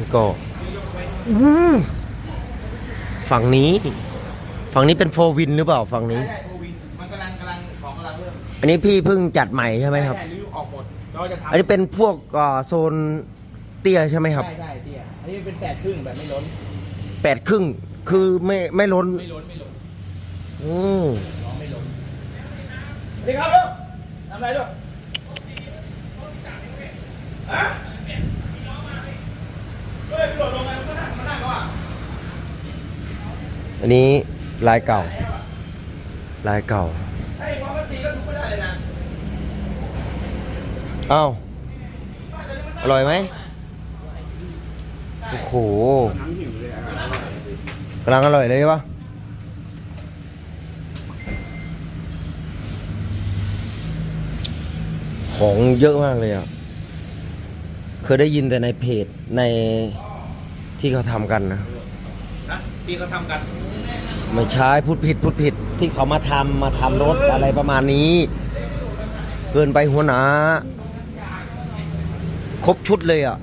นี่ก็อืมฝั่งนี้ ฝั่งนี้เป็นโฟวินหรือเปล่าฝั่งนี้ใช่โควิดมันกำลังกำลังของกำลังเริ่มอันนี้พี่เพิ่งจัดใหม่ใช่ไหมครับใช่รื้อออกหมดเราจะทำอันนี้เป็นพวกเอ่อโซนเตี้ยใช่ไหมครับใช่ใช่เตี้ยอันนี้เป็นแปดครึ่งแบบไม่ล้นแปดครึ่ง คือไม่ไม่ล้น ไม่ล้นไม่ล้นอืม ล้อไม่ล้นสวัสดีครับลูกทำอะไรลูกฮะเฮ้ยโดดลงมามานั่งมานั่งเขาอะ อันนี้ลายเก่า ลายเก่าให้ความตีก็ทุบไม่ได้เอ้าอร่อยไหมโอ้โหกำลังอร่อยเลยปะของเยอะมากเลยอะ เคยได้ยินแต่ในเพจในที่เขาทำกันนะนะพี่เขาทำกัน ไม่ใช่พูดผิดพูดผิดที่เขามาทำมาทำรถอะไรประมาณนี้ เกินไปหัวหนาครบชุดเลยอะ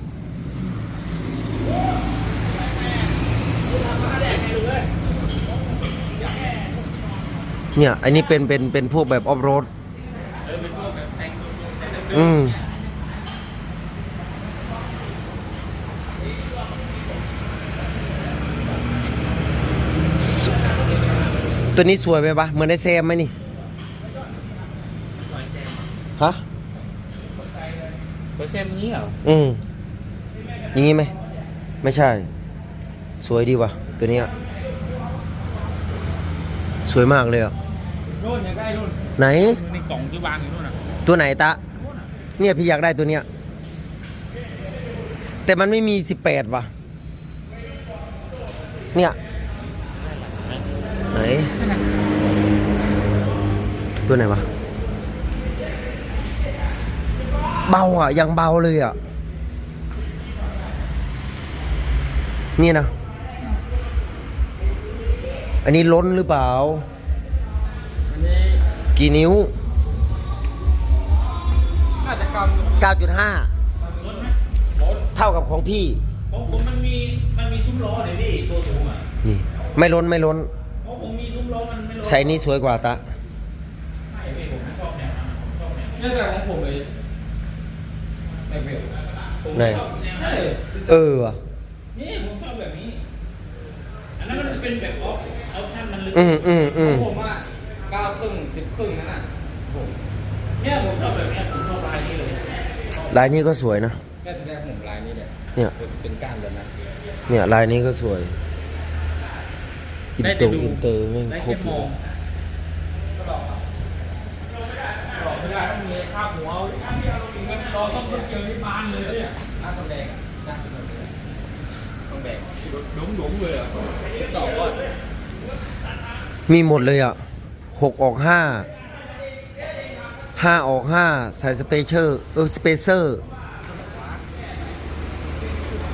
เนี่ยอันนี้เป็นเป็นเป็นพวกแบบออฟโรดอืม ตัวนี้สวยไหมปะเหมือนไอแซมไหมนี่ฮะเปอร์เซ็นต์นี้เหรออืมอย่างงี้ไหมไม่ใช่ สวยดีว่ะตัวเนี้ยสวยมากเลยอะนู่นอย่าใกล้นู่นไหนในกล่องที่วางอยู่นู่นน่ะตัวไหนตะเนี่ยพี่อยากได้ตัวเนี้ยแต่มันไม่มีสิบแปดว่ะ เนี่ย ไหน ตัวไหนวะ เบาอะ ยังเบาเลยอะ นี่นะ อันนี้ล้นหรือเปล่าอันนี้กี่นิ้วน่าจะกำ9.5ล้นไหมล้นเท่ากับของพี่ ของผมมันมี มันมีซุ้มล้อเลยพี่ตัวสูงอะ นี่ ไม่ล้นไม่ล้น ใส่นี้สวยกว่าตะใช่พี่ผมชอบแนวนั้นผมชอบแนวเนี่ยแต่ของผมเลยไม่เบลผมไหนชอบแนวนั้นเลยเออว่ะนี่ผมชอบแบบนี้ อันนั้นมันเป็นแบบออฟออปชั่นมันลึกอืมอืมอืมของผมอะเก้าครึ่งสิบครึ่งนั่นน่ะผมเนี่ยผมชอบแบบเนี้ยผมชอบลายนี้เลยลายนี้ก็สวยนะแค่แรกผมลายนี้เนี่ยเนี่ยเป็นก้านแบบนั้นเนี่ยลายนี้ก็สวย อินได้เตแต่อร์ดู อินเตอร์ไม่งได้ครแค่บมเลองยบอกไม่ได้ต้องมีภาพหัวถ้าที่เราถึงกันรอต้องเจอที่บ้านเลยเนี่ยหน้าตำแดงอะหน้าตำแดงต้องแบกดุ้งดุ้งเลยอะต่อก่อนมีหมดเลยอะหกออกห้าห้าออกห้าใส่สเปเชอร์เออสเปเซอร์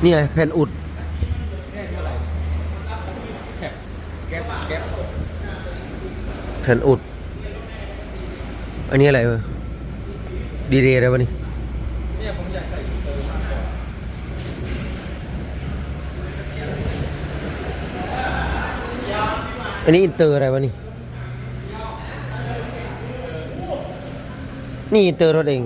เนี่ยแผ่นอุด แค่เท่าไหร่แคป แผ่นอุด อันนี้อะไรเออดีเดย์อะไรวะนี่เนี่ยผมอยากใส่เตอร์มากกว่าอันนี้อินเตอร์อะไรวะนี่ นี่อินเตอร์รถเอง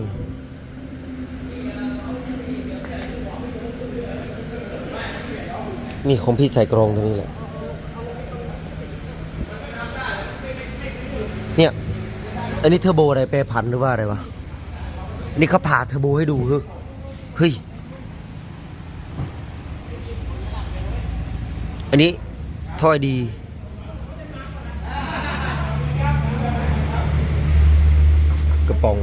นี่ของพี่ใส่กรองตรงนี้แหละ เนี่ย อันนี้เทอร์โบอะไรแปรพันหรือว่าอะไรวะอันนี้เขาผ่าเทอร์โบให้ดูเฮ้ยเฮ้ยอันนี้ถ้อยดี กระป๋อง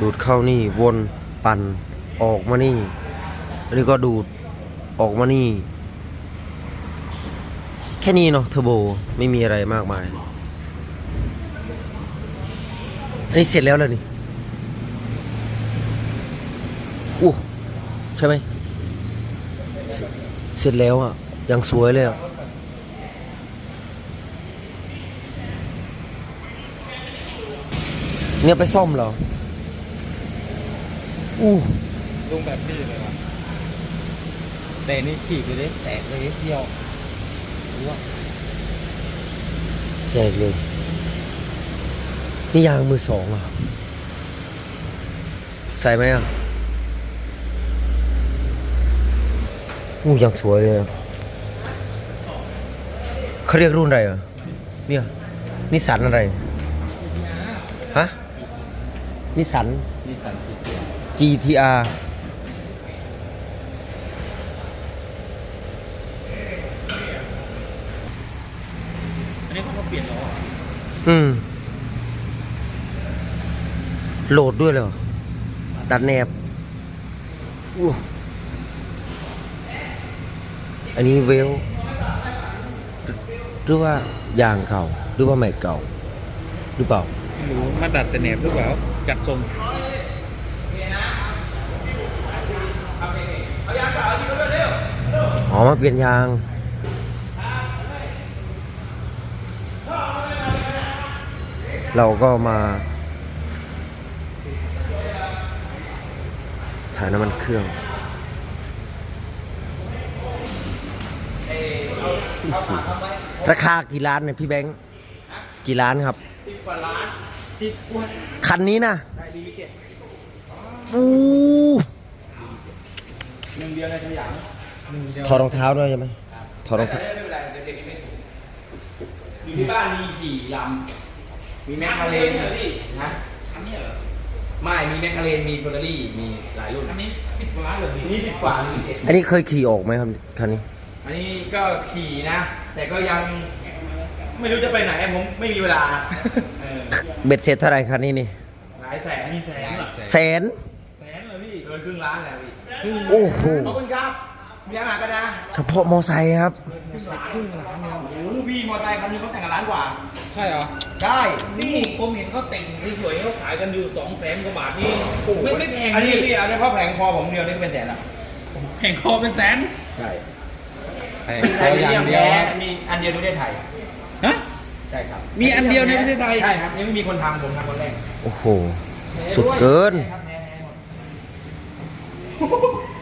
ดูดเข้านี่วนปั่นออกมานี่อันนี้ก็ดูดออกมานี่ ค่นี้เนาะเทอร์โบไม่มีอะไรมากมาย อันนี้เสร็จแล้วเลยนี่อู้ใช่ไหม เสร็จเสร็จแล้วอะยังสวยเลยอะเนี่ยไปซ่อมเหรอ อู้ลงแบบนี้เลยว่ะแต่นี่ฉีกเลยดิแตกเลยเดียว รู้ว่าแจกเลย นี่ยางมือสองเหรอะ ใส่ไหมอะอู้ยังสวยเลยอะเขาเรียกรุ่นอะไรอะ เนี่ยนิสสันอะไร ฮะนิสสันนี่สันติ GTR อันนี้เขาก็เปลี่ยนล้ออะ อืม โหลดด้วยเลยเหรอ ดัดแนบอู้อันนี้เวล หรือว่ายางเก่า หรือว่าใหม่เก่า หรือเปล่าไม่รู้มาดัดแต่แหนบหรือเปล่า จัดทรงอ๋อมาเปลี่ยนยาง เราก็มา ถ่ายน้ำมันเครื่อง ราคากี่ล้านเนี่ยพี่แบงค์กี่ล้านครับสิบกว่าล้านสิบกว่าคันนี้นะได้ดีวิเกตอู้หนึ่งเดียวในตัวอย่างหนึ่งเดียวถอดรองเท้าด้วยใช่ไหมถอดรองเท้าไม่เป็นไรเด็กๆยังไม่สูงอยู่ที่บ้านมีกี่ลำ มีแมคคาเรนนะอันนี้เหรอไม่มีแมคคาเรนมีเฟอร์รารี่มีหลายรุ่นอันนี้สิบกว่าล้านเลยนี่สิบกว่านี่เอ็ดอันนี้เคยขี่ออกไหมครับคันนี้ อันนี้ก็ขี่นะ แต่ก็ยังไม่รู้จะไปไหนผมไม่มีเวลาเออเบ็ดเสร็จเท่าไหร่คันนี้นี่หลายแสนมีแสนเหรอแสนแสนเหรอพี่เกินครึ่งล้านแล้วพี่ครึ่งโอ้โหขอบคุณครับมีอาหารกันนะเฉพาะมอไซค์ครับครึ่งล้านเนี่ยโอ้โหพี่มอเตอร์ไซค์คันนี้เขาแต่งกันล้านกว่า ใช่เหรอ ได้ นี่ผมเห็นเขาแต่งสวยๆเขาขายกันอยู่สองแสนกว่าบาทนี่ไม่ไม่แพงอันนี้นี่พี่เอาเฉพาะแผงคอผมเดียวนี่ก็เป็นแสนละแพงคอเป็นแสนใช่แพงคออย่างเดียวมีอันเดียวในประเทศไทยฮะใช่ครับ มีอันเดียวในประเทศไทยใช่ครับยังไม่มีคนทำผมทำคนแรกโอ้โหสุดเกิน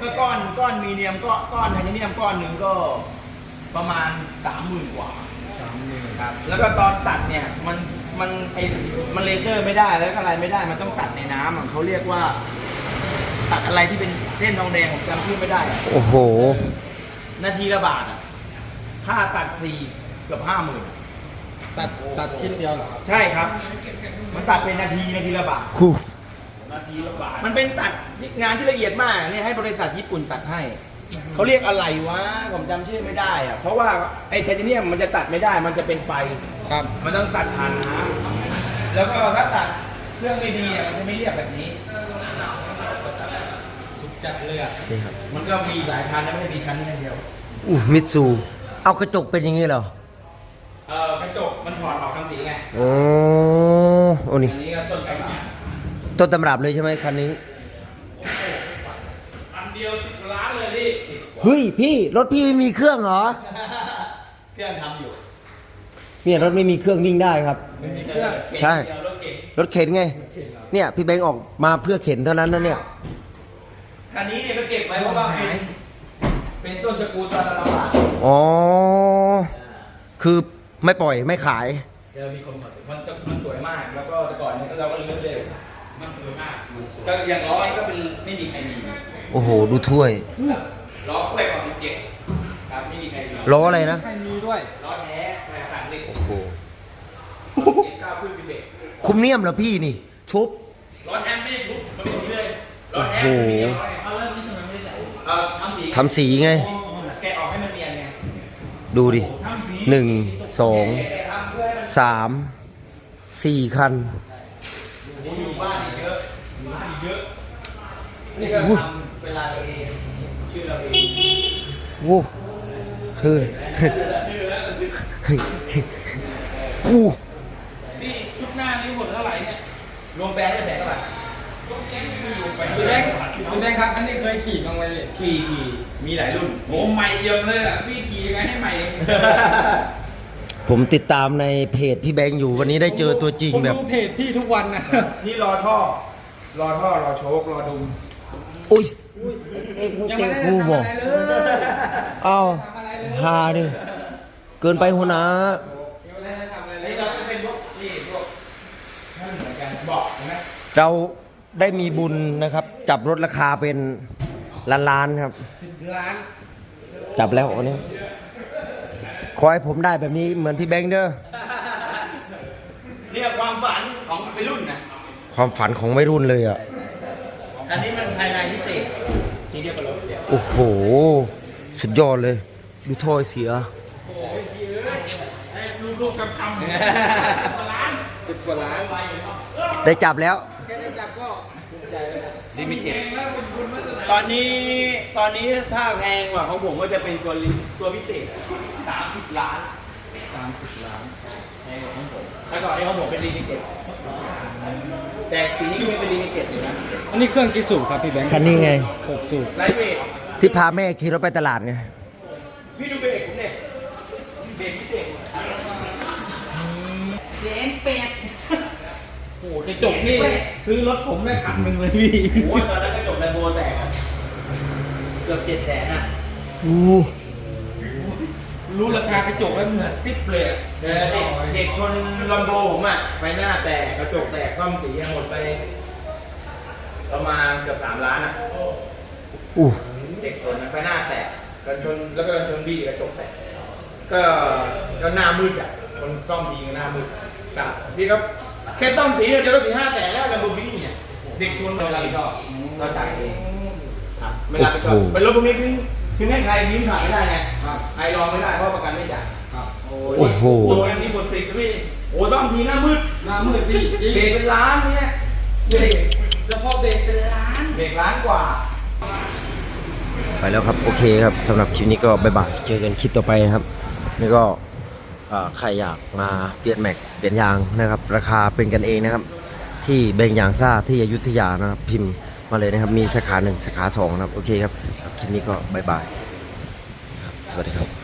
ก็ก้อนก้อนมีเนียมก็ก้อนไทเทเนียมก้อนหนึ่งก็ประมาณสามหมื่นกว่าสา มหมื่นครับ แล้วก็ตอนตัดเนี่ยมันมันไอมันเลเซอร์ไม่ได้แล้วก็อะไรไม่ได้มันต้องตัดในน้ำอะเขาเรียกว่า ตัดอะไรที่เป็นเส้นทองแดงผมจำชื่อไม่ได้อะโอ้โห นาทีละบาทอะค่าตัดสี่เกือบห้าหมื่นตัดตัดชิ้นเดียวเหรอครับใช่ครับ มันตัดเป็นนาทีนาทีละบาท คู่นาทีละบาทมันเป็นตัดงานที่ละเอียดมากเนี่ยให้บริษัทญี่ปุ่นตัดให้ เขาเรียกอะไรวะผมจำชื่อไม่ได้อะเพราะว่าไอ้ไทเทเนียมมันจะตัดไม่ได้ มันจะเป็นไฟ ครับ มันต้องตัดผ่านน้ำแล้วก็ถ้าตัดเครื่องไม่ดีอะมันจะไม่เรียบแบบนี้สุดจัดเลยอะนี่ครับมันก็มีหลายคันนะไม่ใช่มีคันนี้คันเดียว อู้มิตซู เอากระจกเป็นอย่างนี้เหรอเออกระจกมันถอดออกทำสีไงโอ้โอ้นี่อันนี้ก็ต้นกระบะ ต้นตำรับเลยใช่ไหมคันนี้อัน เดียวสิบล้านเลยพี่เฮ้ยพี่รถพี่ไม่มีเครื่องเหรอ เครื่องทำอยู่ เนี่ยรถไม่มีเครื่องวิ่งได้ครับ ไม่มีเครื่องใช่ เดียวรถเก๋งรถเข็นไง เนี่ยพี่แบงค์ออกมาเพื่อเข็นเท่านั้นนะเนี่ย คันนี้เนี่ยก็เก็บไว้เพราะว่าเป็นเป็นต้นตระกูลตอนละบาทอ๋อ คือไม่ปล่อยไม่ขาย เดี๋ยวมีคนมามันจะมันสวยมาก แล้วก็แต่ก่อนเนี่ยเราก็ลื้อเร็วมันสวยมากก็อย่างล้อก็เป็นไม่มีใครมี โอ้โห ดูถ้วย ล้อกล้วยของสิบเจ็ดครับไม่มีใครมีล้ออะไรนะ ใครมีด้วยล้อแท้แม่ขันเหล็กโอ้โหเจ็ดเก้าขึ้นเป็นเด็กคุมเนียมเหรอพี่นี่ ชุบ ล้อแท้ไม่ได้ทุบมันเป็นอย่างนี้เลยล้อแท้มันมีเดียวร้อยเอาแล้วนี่ทำไมไม่ได้เออทำสีทำสีไง แกะออกให้มันเนียนไงดูดิทำสีหนึ่งสองแกะทำเพื่อให้มันสามสี่คัน อยู่บ้านอีกเยอะอยู่บ้านอีกเยอะนี่ก็ทำ เวลาเราเองชื่อเราเองโอ้คืออู้พี่ชุดหน้านี่หมดเท่าไหร่เนี่ยรวมแบรนด์ได้แสนเท่าไหร่คุณแบงค์คุณแบงค์ครับอันนี้เคยขี่บ้างไหมพี่ขี่ขี่มีหลายรุ่นโอ้ใหม่เยี่ยมเลยอะพี่ขี่ยังไงให้ใหม่ผมติดตามในเพจพี่แบงค์อยู่วันนี้ได้เจอตัวจริงผมแบบดูเพจพี่ทุกวันนะนี่รอท่อ รอท่อรอโชครอดุมอุ้ยเอกมึง ยังเตะไม่ได้กูทำบอะอกไรเลยเอ้าทำอะไรเลยหาดิ เกินไปหัวหน้ายังไม่ได้ทำอะไรเลนี่ยเราจะเป็นพวกนี่พวกนั่นเหมือนกันบอกเห็นไหมเราได้มีบุญนะครับ จับรถราคาเป็นล้านล้านๆครับ สิบล้าน จับแล้ววันนี้ขอให้ผมได้แบบนี้เหมือนพี่แบงค์เด้อเนี่ยความฝันของวัยรุ่นนะความฝันของวัยรุ่นเลยอะ อันนี้มันภายในพิ อ้โห สุดยอดเลย ดูถ้อยเสียลูกลูกๆคำๆเนี่ยล้านสิบกว่าล้านได้จับแล้ว แค่ได้จับก็ภูมิใจแล้วนะลิมิเต็ดเองแล้วเป็นบุญมาตรฐานตอนนี้ตอนนี้ถ้าแพงกว่าของผมก็จะเป็นตัวลิตัวพิเศษสามสิบล้านสามสิบล้านแพงกว่าของผมแต่ก่อนนี้ของผมเป็นลิมิเต็ดแต่สีนี้ก็ยังเป็นลิมิเต็ดอยู่นะอันนี้เครื่องกี่สูบครับพี่แบงค์คันนี้ไง หกสูบไลท์เวท ที่พาแม่ขี่รถไปตลาดไงพี่ดูเบรกผมเนี่ยเบรกพิเศษโอ้โหกระจกนี่ซื้อรถผมได้คันหนึ่งเลยพี่โอ้ยตอนนั้นกระจกแลมโบแตกอะเกือบเจ็ดแสนอะอู้รู้ราคากระจกแล้วเหงื่อซิบเลยอะเด็กเด็กชนลัมโบผมอะไฟหน้าแตกกระจกแตกซ่อมสีหมดไปประมาณเกือบสามล้านอะอู้เด็ก ชนนะไฟหน้าแตกกันชนแล้วก็กันชนบี้กระจกแตกก็ก็หน้ามืดอะคนซ่อมทีก็หน้ามืดครับพี่ครับแค่ซ่อมสีเดียวเดียวก็สีห้าแตกแล้วลัมโบกินี่เนี่ยเด็กชนเรารับผิดชอบเราจ่ายเองครับไม่รับผิดชอบเป็นรถพวกนี้ถึงถึงให้ใครยิ้มขายไม่ได้ไงใครรองไม่ได้เพราะประกันไม่จ่ายครับโอ้โหโดนอันนี้หมดสิทธิ์พี่โอ้ซ่อมทีหน้ามืดหน้ามืดพี่เบรกเป็นล้านเนี่ยเบรกเฉพาะเบรกเป็นล้านเบรกล้านกว่า ไปแล้วครับ โอเคครับสำหรับคลิปนี้ก็บายบายเจอกันคลิปต่อไปครับ นี่ก็ใครอยากมาเปลี่ยนแม็กเปลี่ยนยางนะครับ ราคาเป็นกันเองนะครับ ที่เบงยางซ่าที่อยุธยานะครับ พิมพ์มาเลยนะครับ มีสาขาหนึ่งสาขาสองนะครับ โอเคครับ คลิปนี้ก็บายบายสวัสดีครับ